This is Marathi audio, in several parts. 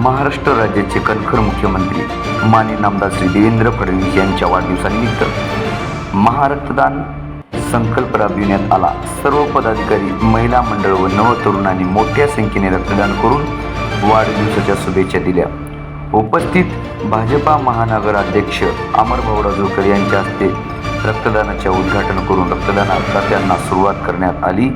महाराष्ट्र राज्याचे कणखर मुख्यमंत्री माननीय नामदार श्री देवेंद्र फडणवीस यांच्या वाढदिवसानिमित्त महारक्तदान संकल्प राबविण्यात आला. सर्व पदाधिकारी महिला मंडळ व नवतरुणांनी मोठ्या संख्येने रक्तदान करून वाढदिवसाच्या शुभेच्छा दिल्या. उपस्थित भाजपा महानगर अध्यक्ष अमर भाऊराव जोकर यांच्या हस्ते रक्तदानाचे उद्घाटन करून रक्तदानाकर्त्यांना सुरुवात करण्यात आली.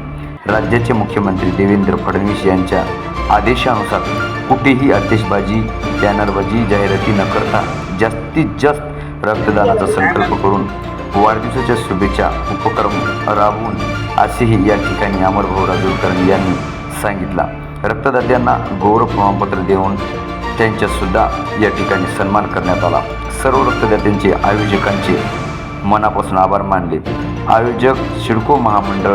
राज्याचे मुख्यमंत्री देवेंद्र फडणवीस यांच्या आदेशानुसार कुठेही आतिषबाजी बॅनरबाजी जाहिराती न करता जास्तीत जास्त रक्तदानाचा संकल्प करून वाढदिवसाच्या शुभेच्छा उपक्रम राबवून असेही या ठिकाणी अमर भाऊराव यांनी सांगितला. रक्तदात्यांना गौरव प्रमाणपत्र देऊन त्यांच्यासुद्धा या ठिकाणी सन्मान करण्यात आला. सर्व रक्तदात्यांचे आयोजकांचे मनापासून आभार मानले. आयोजक शिडको महामंडळ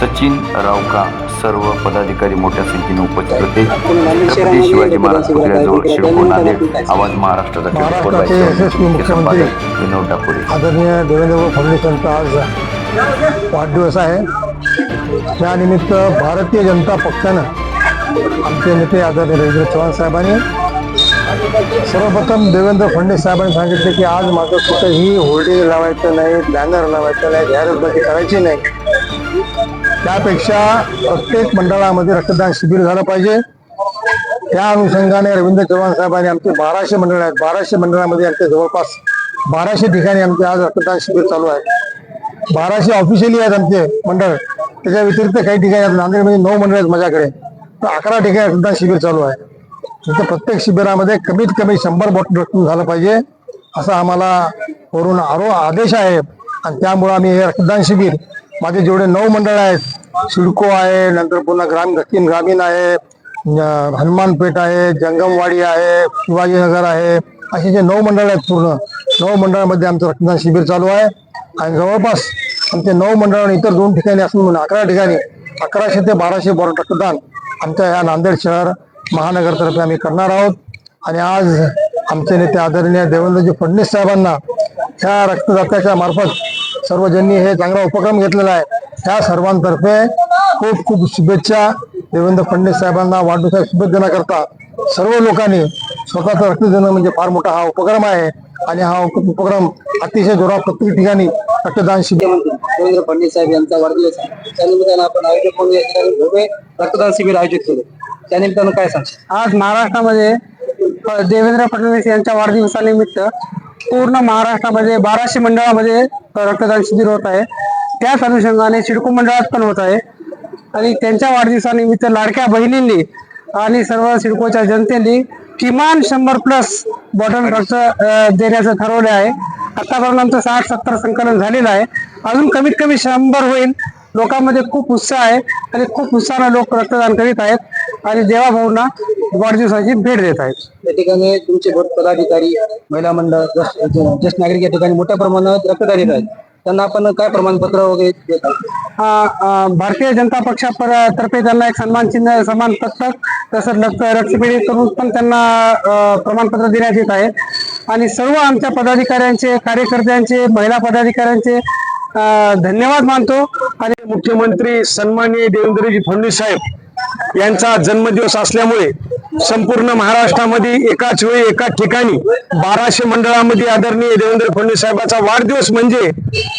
सचिन रावका सर्व पदाधिकारी मोठ्या संख्येने उपस्थित होते. छत्रपती शिवाजी महाराज पुतळ्याजवळ सिडको नांदेड आवाज महाराष्ट्राचा संपादक विनोद डाकोरे आदरणीय देवेंद्र फडणवीस यांचा आज वाढदिवस आहे. त्यानिमित्त भारतीय जनता पक्षानं आमचे नेते आदरणीय रवींद्र चव्हाण साहेबांनी सर्वप्रथम देवेंद्र फडणवीस साहेबांनी सांगितले की आज माझं कुठंही होर्डिंग लावायचं नाही बॅनर लावायचं नाही जाहिरातबाजी करायची नाही. त्यापेक्षा प्रत्येक मंडळामध्ये रक्तदान शिबिर झालं पाहिजे. त्या अनुषंगाने रवींद्र चव्हाण साहेबांनी आमचे बाराशे मंडळ आहेत. बाराशे मंडळामध्ये आमच्या जवळपास बाराशे ठिकाणी आमचे आज रक्तदान शिबिर चालू आहे. बाराशे ऑफिशियली आहेत आमचे मंडळ. त्याच्या व्यतिरिक्त काही ठिकाणी आहेत. नांदेडमध्ये नऊ मंडळ आहेत माझ्याकडे. तर अकरा ठिकाणी रक्तदान शिबिर चालू आहे. तिथं प्रत्येक शिबिरामध्ये कमीत कमी शंभर बॉटल रक्तदान झालं पाहिजे असा आम्हाला वरून आरो आदेश आहे. आणि त्यामुळं आम्ही हे रक्तदान शिबिर माझे जेवढे नऊ मंडळ आहेत सिडको आहे नंतर पुन्हा ग्राम दक्षिण ग्रामीण आहे हनुमानपेठ आहे जंगमवाडी आहे शिवाजीनगर आहे असे जे नऊ मंडळ आहेत पूर्ण नऊ मंडळामध्ये आमचं रक्तदान शिबिर चालू आहे. आणि जवळपास आमचे नऊ मंडळ इतर दोन ठिकाणी असून म्हणून अकरा ठिकाणी अकराशे ते बाराशे बॉटल रक्तदान आमच्या या नांदेड शहर महानगरतर्फे आम्ही करणार आहोत. आणि आज आमचे नेते आदरणीय देवेंद्रजी फडणवीस साहेबांना ह्या रक्तदात्याच्या मार्फत सर्वजणांनी हे चांगला उपक्रम घेतलेला आहे. त्या सर्वांतर्फे खूप खूप शुभेच्छा देवेंद्र फडणवीस साहेबांना वाढदिवसाच्या शुभेच्छा देण्याकरता सर्व लोकांनी स्वतःचं रक्त देणं म्हणजे फार मोठा हा उपक्रम आहे आणि हा उप- उपक्रम अतिशय जोरात प्रत्येक ठिकाणी रक्तदान शिबिर देवेंद्र फडणवीस साहेब यांचा वाढदिवस त्यानिमित्तानं आपण आयोजक म्हणून या ठिकाणी भव्य रक्तदान शिबिर आयोजित केले. त्यानिमित्तानं काय सांगशील? आज महाराष्ट्रामध्ये देवेंद्र फडणवीस यांच्या वाढदिवसानिमित्त पूर्ण महाराष्ट्रामध्ये बाराशे मंडळामध्ये रक्तदान शिबिर होत आहे. त्याच अनुषंगाने सिडको मंडळात पण होत आहे. आणि त्यांच्या वाढदिवसानिमित्त लाडक्या बहिणींनी आणि सर्व सिडकोच्या जनतेने किमान शंभर प्लस बॉटल रक्त देण्याचं ठरवले आहे. आतापर्यंत आमचं साठ सत्तर संकलन झालेलं आहे. अजून कमीत कमी शंभर होईल. लोकांमध्ये खूप उत्साह आहे आणि खूप उत्साहानं लोक रक्तदान करीत आहेत. आणि देवाभाऊंना वाढदिवसाची भेट देत आहेत. या ठिकाणी तुमचे भट पदाधिकारी महिला मंडळ ज्येष्ठ नागरिक या ठिकाणी मोठ्या प्रमाणात रक्तदान येत आहेत. त्यांना आपण काय प्रमाणपत्र वगैरे देत आहोत? भारतीय जनता पक्षातर्फे त्यांना एक सन्मान चिन्ह सन्मान पत्रक तसंच रक्त रक्तपेढी करून पण त्यांना अ, प्रमाणपत्र देण्यात येत आहे. आणि सर्व आमच्या पदाधिकाऱ्यांचे कार्यकर्त्यांचे महिला पदाधिकाऱ्यांचे अ, धन्यवाद मानतो. आणि मुख्यमंत्री सन्माननीय देवेंद्रजी फडणवीस साहेब यांचा जन्मदिवस असल्यामुळे संपूर्ण महाराष्ट्रामध्ये एकाच वेळी एकाच ठिकाणी बाराशे मंडळामध्ये आदरणीय देवेंद्र फडणवीस साहेबांचा वाढदिवस म्हणजे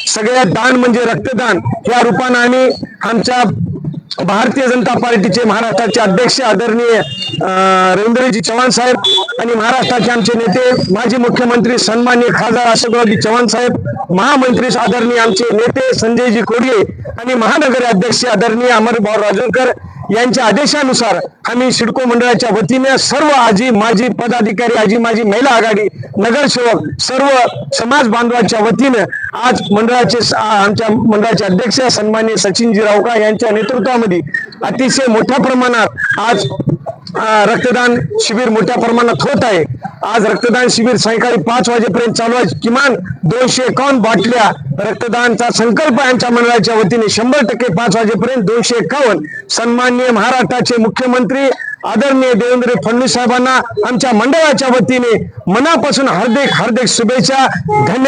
सगळ्यात दान म्हणजे रक्तदान. या रूपानं आम्ही आमच्या भारतीय जनता पार्टीचे महाराष्ट्राचे अध्यक्ष आदरणीय रवींद्रजी चव्हाण साहेब आणि महाराष्ट्राचे आमचे नेते माजी मुख्यमंत्री सन्मान्य खासदार अशोकरावजी चव्हाण साहेब महामंत्री आदरणीय आमचे नेते संजयजी कोडगे आणि महानगर अध्यक्ष आदरणीय अमरभाऊ राजूरकर यांच्या आदेशानुसार आम्ही सिडको मंडळाच्या वतीने सर्व आजी माजी पदाधिकारी आजी माजी महिला आघाडी नगरसेवक सर्व समाज बांधवांच्या वतीने आज मंडळाचे आमच्या मंडळाचे अध्यक्ष सन्मान्य सचिनजी रावका यांच्या नेतृत्वामध्ये अतिशय मोठ्या प्रमाणात आज रक्तदान शिबिर मोठ्या प्रमाणात होत आहे. आज रक्तदान शिबिर सायंकाळी पाच वाजेपर्यंत चालू आहे. किमान दोनशे एकावन्न बाटल्या रक्तदानचा संकल्प यांच्या मंडळाच्या वतीने शंभर टक्के पाच वाजेपर्यंत दोनशे एकावन्न सन्माननीय महाराष्ट्राचे मुख्यमंत्री आदरणीय देवेंद्र फडणवीस साहेबांना आमच्या मंडळाच्या वतीने मनापासून हार्दिक हार्दिक शुभेच्छा. धन्यवाद